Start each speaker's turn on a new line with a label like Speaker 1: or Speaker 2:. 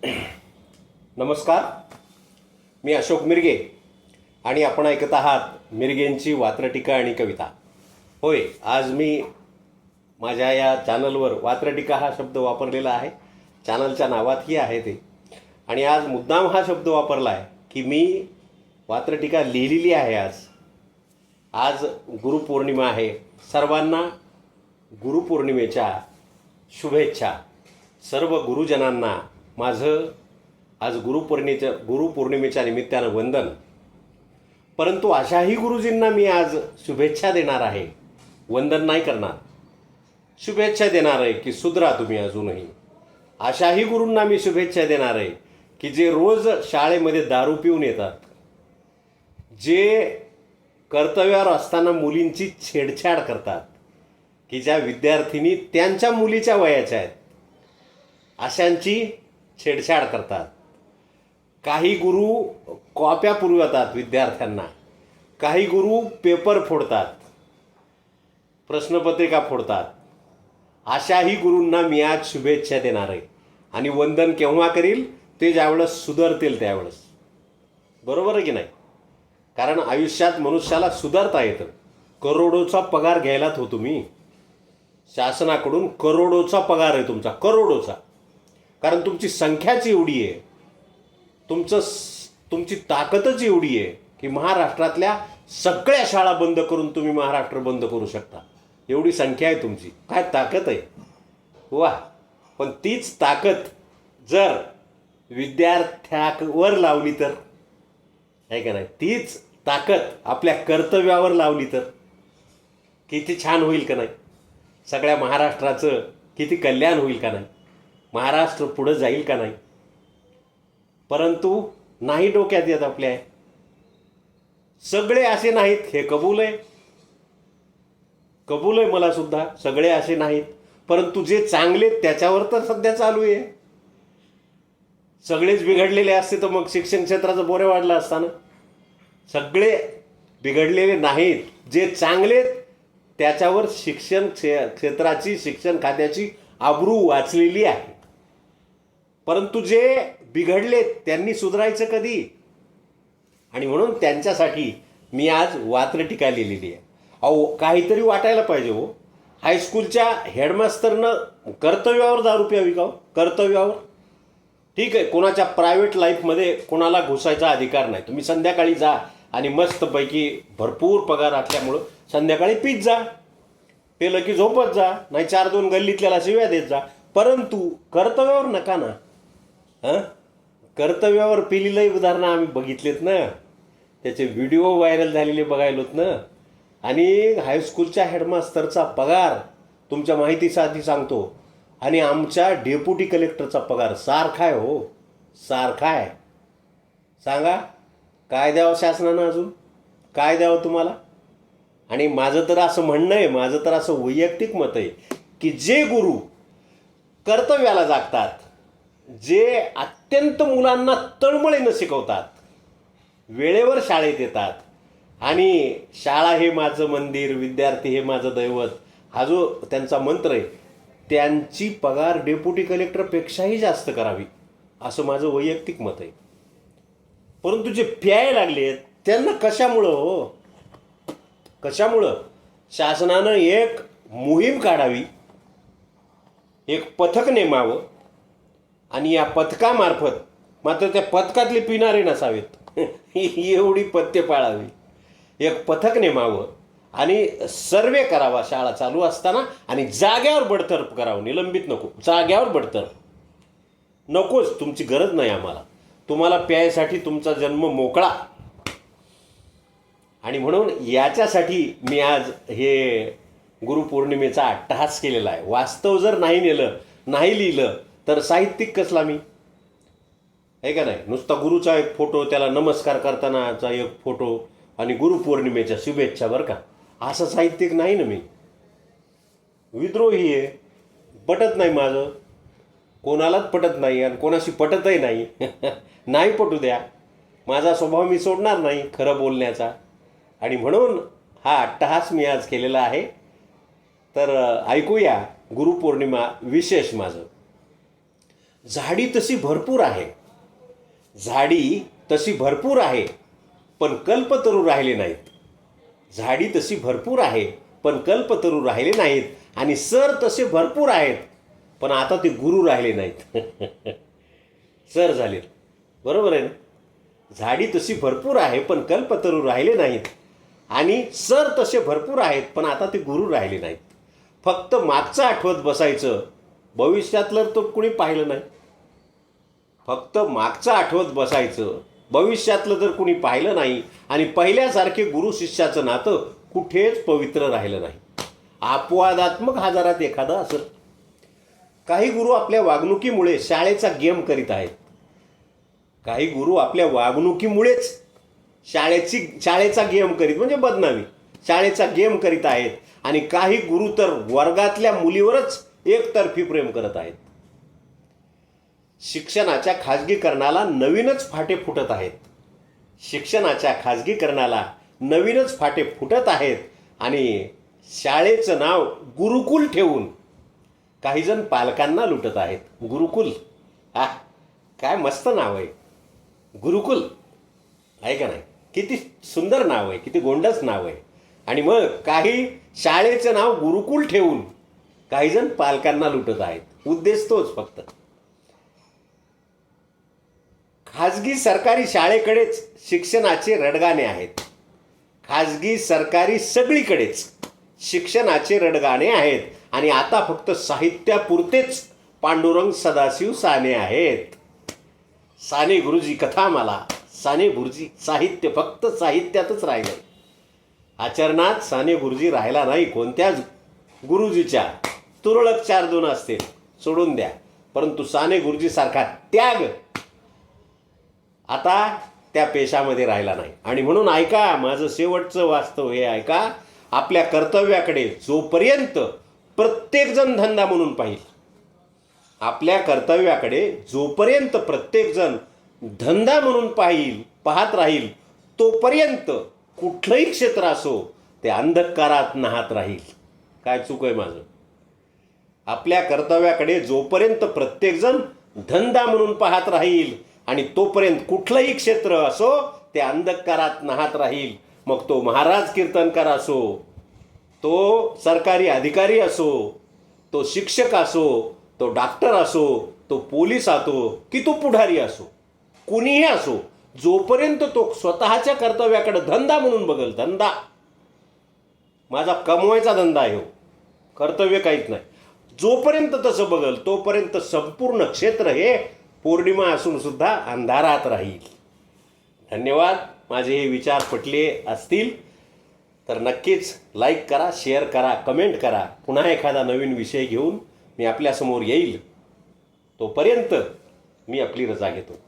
Speaker 1: नमस्कार. मी अशोक मिरगे आणि आपण ऐकत आहात मिरगेंची वात्रटिका आणि कविता. होय आज मी माझ्या या चॅनलवर वात्रटिका हा शब्द वापरलेला आहे. चॅनलच्या नावातही आहे ते. आणि आज मुद्दाम हा शब्द वापरला आहे की मी वात्रटिका लिहिलेली आहे आज. आज गुरुपौर्णिमा आहे. सर्वांना गुरुपौर्णिमेच्या शुभेच्छा. सर्व गुरुजनांना माझं आज गुरुपौर्णिमेच्या गुरुपौर्णिमेच्या निमित्तानं वंदन. परंतु अशाही गुरुजींना मी आज शुभेच्छा देणार आहे. वंदन नाही करणार. शुभेच्छा देणार आहे की सुधरा तुम्ही अजूनही. अशाही गुरूंना मी शुभेच्छा देणार आहे की जे रोज शाळेमध्ये दारू पिऊन येतात जे कर्तव्यावर असताना मुलींची छेडछाड करतात की ज्या विद्यार्थिनी त्यांच्या मुलीच्या वयाच्या आहेत अशांची छेडछाड करतात. काही गुरु कॉप्या पुरवतात विद्यार्थ्यांना. काही गुरु पेपर फोडतात. प्रश्नपत्रिका फोडतात. अशाही गुरूंना मी आज शुभेच्छा देणार आहे. आणि वंदन केव्हा करील? ते ज्यावेळेस सुधारतील त्यावेळेस. बरोबर आहे की नाही? कारण आयुष्यात मनुष्याला सुधारता येतं. करोडोचा पगार घ्यायलाच हो तुम्ही शासनाकडून करोडोचा पगार आहे तुमचा. करोडोचा. कारण तुमची संख्याच एवढी आहे. तुमचं तुमची ताकदच एवढी आहे की महाराष्ट्रातल्या सगळ्या शाळा बंद करून तुम्ही महाराष्ट्र बंद करू शकता. एवढी संख्या आहे तुमची. काय ताकद आहे? वा पण तीच ताकद जर विद्यार्थ्यावर लावली तर? आहे का नाही? तीच ताकद आपल्या कर्तव्यावर लावली तर? किती छान होईल का नाही? सगळ्या महाराष्ट्राचं किती कल्याण होईल का नाही? महाराष्ट्र पुढं जाईल का नाही? परंतु नाही डोक्यात येत आपल्या. सगळे असे नाहीत हे कबूल आहे. कबूल आहे मला सुद्धा सगळे असे नाहीत. परंतु जे चांगले आहेत, त्याच्यावर तर सध्या चालू आहे. सगळेच बिघडलेले असते तर मग शिक्षण क्षेत्राचं बोरे वाढलं असताना. सगळे बिघडलेले नाहीत. जे चांगले आहेत, त्याच्यावर शिक्षण क्षे क्षेत्राची शिक्षण खात्याची आबरू वाचलेली आहे. परंतु जे बिघडले त्यांनी सुधारायचं कधी? आणि म्हणून त्यांच्यासाठी मी आज वात्रटिका लिहिलेली आहे. अहो काहीतरी वाटायला पाहिजे हो. हायस्कूलच्या हेडमास्तरनं कर्तव्यावर दारू प्यावी का हो? कर्तव्यावर? ठीक आहे कोणाच्या प्रायव्हेट लाईफमध्ये कोणाला घुसायचा अधिकार नाही. तुम्ही संध्याकाळी जा आणि मस्तपैकी भरपूर पगार असल्यामुळं संध्याकाळी पीत जा. पेलं की झोपत जा. नाही चार दोन गल्लीतल्याला शिव्या देत जा. परंतु कर्तव्यावर नका ना. हां? कर्तव्यावर पिलेलंही उदाहरणं आम्ही बघितलेत ना. त्याचे व्हिडिओ व्हायरल झालेले बघायलोत ना. आणि हायस्कूलच्या हेडमास्तरचा पगार तुमच्या माहितीसाठी सांगतो. आणि आमच्या डेप्युटी कलेक्टरचा पगार सारखा आहे हो. सारखा आहे. सांगा काय द्यावं शासनानं अजून? काय द्यावं तुम्हाला? आणि माझं तर असं म्हणणं आहे माझं तर असं वैयक्तिक मत आहे की जे गुरु कर्तव्याला जागतात जे अत्यंत मुलांना तळमळीनं शिकवतात वेळेवर शाळेत येतात. आणि शाळा हे माझं मंदिर विद्यार्थी हे माझं दैवत हा जो त्यांचा मंत्र आहे त्यांची पगार डेप्युटी कलेक्टरपेक्षाही जास्त करावी असं माझं वैयक्तिक मत आहे. परंतु जे प्याय लागले त्यांना कशामुळं हो? कशामुळं? शासनानं एक मोहीम काढावी एक पथक नेमावं आणि या पथकामार्फत मात्र त्या पथकातले पिणारे नसावेत. एवढी पथ्य पाळावी. एक पथक नेमावं आणि सर्वे करावा शाळा चालू असताना आणि जाग्यावर बडतर्फ करावं. निलंबित नको. जाग्यावर बडतर्फ. नकोच. तुमची गरज नाही आम्हाला. तुम्हाला प्यायसाठी तुमचा जन्म मोकळा. आणि म्हणून याच्यासाठी मी आज हे गुरुपौर्णिमेचा अट्टहास केलेला आहे. वास्तव जर नाही नेलं नाही लिहिलं तर साहित्यिक कसला मी? आहे का नाही? नुसता गुरुचा एक फोटो त्याला नमस्कार करतानाचा एक फोटो आणि गुरुपौर्णिमेच्या शुभेच्छा बरं का? असं साहित्यिक नाही ना मी. विद्रोही आहे. पटत नाही माझं. कोणालाच पटत नाही आणि कोणाशी पटतही नाही. नाही पटू द्या. माझा स्वभाव मी सोडणार नाही खरं बोलण्याचा. आणि म्हणून हा अट्टहास मी आज केलेला आहे. तर ऐकूया गुरुपौर्णिमा विशेष माझं. झाडी तशी भरपूर आहे. झाडी तशी भरपूर आहे पण कल्पतरू राहिले नाहीत. झाडी तशी भरपूर आहे पण कल्पतरू राहिले नाहीत आणि सर तसे भरपूर आहेत पण आता ते गुरु राहिले नाहीत. सर झाले. बरोबर आहे ना? झाडी तशी भरपूर आहे पण कल्पतरू राहिले नाहीत. आणि सर तसे भरपूर आहेत पण आता ते गुरु राहिले नाहीत. फक्त मागचं आठवत बसायचं भविष्यातलं तर कुणी पाहिलं नाही. फक्त मागचं आठवत बसायचं. भविष्यातलं तर कुणी पाहिलं नाही आणि पहिल्यासारखे गुरु शिष्याचं नातं कुठेच पवित्र राहिलं नाही. अपवादात्मक हजारात एखादा असं. काही गुरु आपल्या वागणुकीमुळे शाळेचा गेम करीत आहेत. काही गुरु आपल्या वागणुकीमुळेच शाळेची शाळेचा गेम करीत म्हणजे बदनामी. शाळेचा गेम करीत आहेत आणि काही गुरु तर वर्गातल्या मुलीवरच एकतर्फी प्रेम करत आहेत. शिक्षणाच्या खाजगीकरणाला नवीनच फाटे फुटत आहेत. शिक्षणाच्या खाजगीकरणाला नवीनच फाटे फुटत आहेत आणि शाळेचं नाव गुरुकुल ठेवून काहीजण पालकांना लुटत आहेत. गुरुकुल? आ काय मस्त नाव आहे. गुरुकुल? आहे का नाही? किती सुंदर नाव आहे किती गोंडस नाव आहे. आणि मग काही शाळेचं नाव गुरुकुल ठेवून काही जण पालकांना लुटत आहेत. उद्देश तोच फक्त. खाजगी सरकारी शाळेकडेच शिक्षणाचे रडगाणे आहेत. खाजगी सरकारी सगळीकडेच शिक्षणाचे रडगाणे आहेत. आणि आता फक्त साहित्यापुरतेच पांडुरंग सदाशिव साने आहेत. साने गुरुजी कथा मला साने गुरुजी साहित्य फक्त साहित्यातच राहिलं आचरणात साने गुरुजी राहिला नाही कोणत्याच गुरुजीच्या? तुरळक चार दोन असतील. सोडून द्या. परंतु साने गुरुजीसारखा त्याग आता त्या पेशामध्ये राहिला नाही. आणि म्हणून ऐका माझं शेवटचं वास्तव हे ऐका. आपल्या कर्तव्याकडे जोपर्यंत प्रत्येकजण धंदा म्हणून पाहिजे आपल्या कर्तव्याकडे जोपर्यंत प्रत्येकजण धंदा म्हणून पाहिल पाहत राहील तोपर्यंत कुठलंही क्षेत्र असो ते अंधकारात नाहत राहील. काय चूक आहे माझं? आपल्या कर्तव्याकडे जोपर्यंत प्रत्येकजण धंदा म्हणून पाहत राहील आणि तोपर्यंत कुठलंही क्षेत्र असो ते अंधकारात नाहत राहील. मग तो महाराज कीर्तनकार असो तो सरकारी अधिकारी असो तो शिक्षक असो तो डॉक्टर असो तो पोलीस असो की तो पुढारी असो कुणीही असो जोपर्यंत तो स्वतःच्या कर्तव्याकडे धंदा म्हणून बघल धंदा. माझा कमवायचा धंदा आहे हो. कर्तव्य काहीच नाही. जोपर्यंत तसं बघल तोपर्यंत संपूर्ण क्षेत्र हे पौर्णिमा असून सुद्धा अंधारात राहील. धन्यवाद. माझे हे विचार पटले असतील तर नक्कीच लाईक करा शेअर करा कमेंट करा. पुन्हा एखादा नवीन विषय घेऊन मी आपल्यासमोर येईल. तोपर्यंत मी आपली रजा घेतो.